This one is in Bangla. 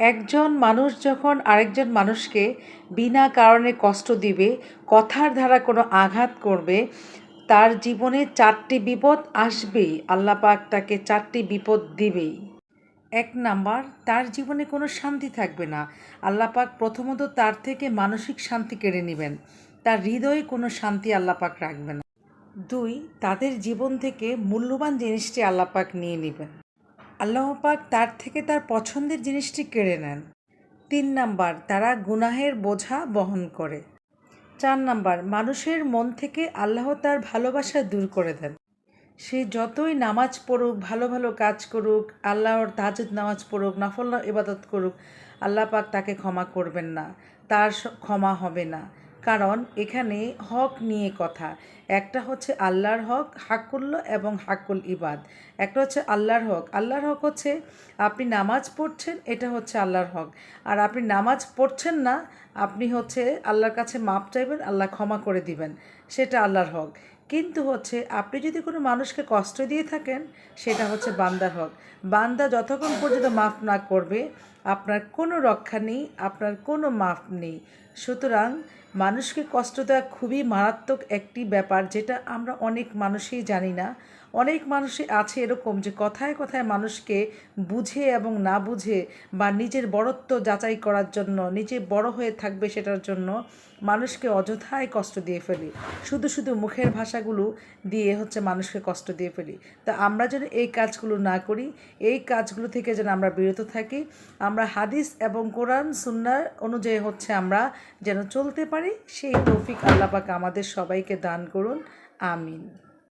একজন মানুষ যখন আরেকজন মানুষকে বিনা কারণে কষ্ট দিবে, কথার দ্বারা কোনো আঘাত করবে, তার জীবনে চারটি বিপদ আসবেই। আল্লাহ পাক তাকে চারটি বিপদ দিবেই। এক নাম্বার, তার জীবনে কোনো শান্তি থাকবে না। আল্লাহ পাক প্রথমত তার থেকে মানসিক শান্তি কেড়ে নেবেন। তার হৃদয়ে কোনো শান্তি আল্লাহ পাক রাখবে না। দুই, তাদের জীবন থেকে মূল্যবান জিনিসটি আল্লাহ পাক নিয়ে নেবেন। আল্লাহ পাক তার থেকে তার পছন্দের জিনিসটি কেড়ে নেন। তিন নাম্বার, তারা গুনাহের বোঝা বহন করে। চার নাম্বার, মানুষের মন থেকে আল্লাহ তার ভালোবাসা দূর করে দেন। সে যতই নামাজ পড়ুক, ভালো ভালো কাজ করুক, আল্লাহর তাজুদ নামাজ পড়ুক, নফল, ইবাদত করুক আল্লাহ পাক তাকে ক্ষমা করবেন না। তার ক্ষমা হবে না। কারণ এখানে হক নিয়ে কথা। একটা হচ্ছে আল্লাহর হক হাকুল্ল এবং হাকুল ইবাদ। একটা হচ্ছে আল্লাহর হক। আল্লাহর হক হচ্ছে আপনি নামাজ পড়ছেন, এটা হচ্ছে আল্লাহর হক। আর আপনি নামাজ পড়ছেন না, আপনি হচ্ছে আল্লাহর কাছে মাপ চাইবেন, আল্লাহ ক্ষমা করে দিবেন। সেটা আল্লাহর হক। কিন্তু হচ্ছে আপনি যদি কোনো মানুষকে কষ্ট দিয়ে থাকেন, সেটা হচ্ছে বান্দার হক। বান্দা যতক্ষণ পর্যন্ত মাফ না করবে, আপনার কোনো রক্ষা নেই, আপনার কোনো মাফ নেই। সুতরাং মানুষকে কষ্ট দেওয়া খুবই মারাত্মক একটি ব্যাপার যেটা আমরা অনেক মানুষই জানি না। অনেক মানুষই আছে এরকম যে কথায় কথায় মানুষকে বুঝে এবং না বুঝে বা নিজের বড়ত্ব যাচাই করার জন্য, নিজে বড় হয়ে থাকবে সেটার জন্য মানুষকে অযথায় কষ্ট দিয়ে ফেলি। শুধু শুধু মুখের ভাষাগুলো দিয়ে হচ্ছে মানুষকে কষ্ট দিয়ে ফেলি। তা আমরা যেন এই কাজগুলো না করি, এই কাজগুলো থেকে যেন আমরা বিরত থাকি, আমরা হাদিস এবং কোরআন সুন্নার অনুযায়ী হচ্ছে আমরা যেন চলতে পারে সেই তৌফিক আল্লাপাক আমাদের সবাইকে দান করুন আমিন।